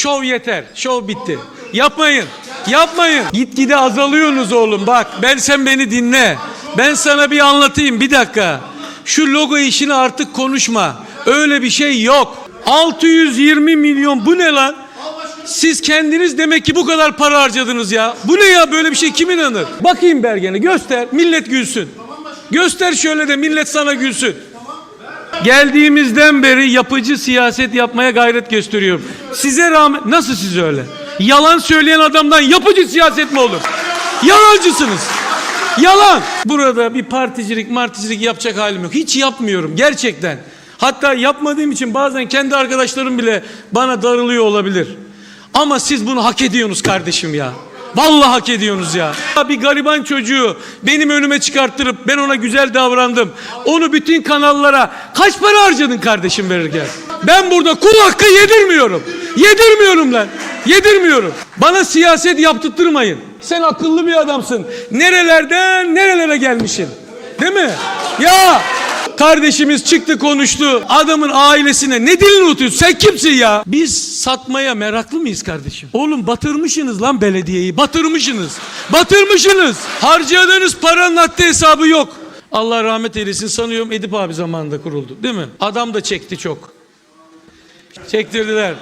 Şov yeter. Şov bitti. Yapmayın. Yapmayın. Gitgide azalıyorsunuz oğlum. Bak ben sen beni dinle. Ben sana bir anlatayım bir dakika. Şu logo işini artık konuşma. Öyle bir şey yok. 620 milyon bu ne lan? Siz kendiniz demek ki bu kadar para harcadınız ya. Bu ne ya böyle bir şey kim inanır? Bakayım belgeni göster millet gülsün. Göster şöyle de millet sana gülsün. Geldiğimizden beri yapıcı siyaset yapmaya gayret gösteriyorum. Size rağmen nasıl siz öyle? Yalan söyleyen adamdan yapıcı siyaset mi olur? Yalancısınız. Yalan. Burada bir particilik marticilik yapacak halim yok. Hiç yapmıyorum gerçekten. Hatta yapmadığım için bazen kendi arkadaşlarım bile bana darılıyor olabilir. Ama siz bunu hak ediyorsunuz kardeşim ya. Vallahi hak ediyorsunuz ya. Bir gariban çocuğu benim önüme çıkarttırıp ben ona güzel davrandım. Onu bütün kanallara kaç para harcadın kardeşim verirken? Ben burada kul hakkı yedirmiyorum. Yedirmiyorum lan. Yedirmiyorum. Bana siyaset yaptırtmayın. Sen akıllı bir adamsın. Nerelerden nerelere gelmişsin. Değil mi? Ya Kardeşimiz çıktı konuştu. Adamın ailesine ne dilini unutuyorsun? Sen kimsin ya? Biz satmaya meraklı mıyız kardeşim? Oğlum batırmışsınız lan belediyeyi. Batırmışsınız. Batırmışsınız. Harcadığınız paranın haddi hesabı yok. Allah rahmet eylesin sanıyorum Edip abi zamanında kuruldu değil mi? Adam da çekti çok. Çektirdiler.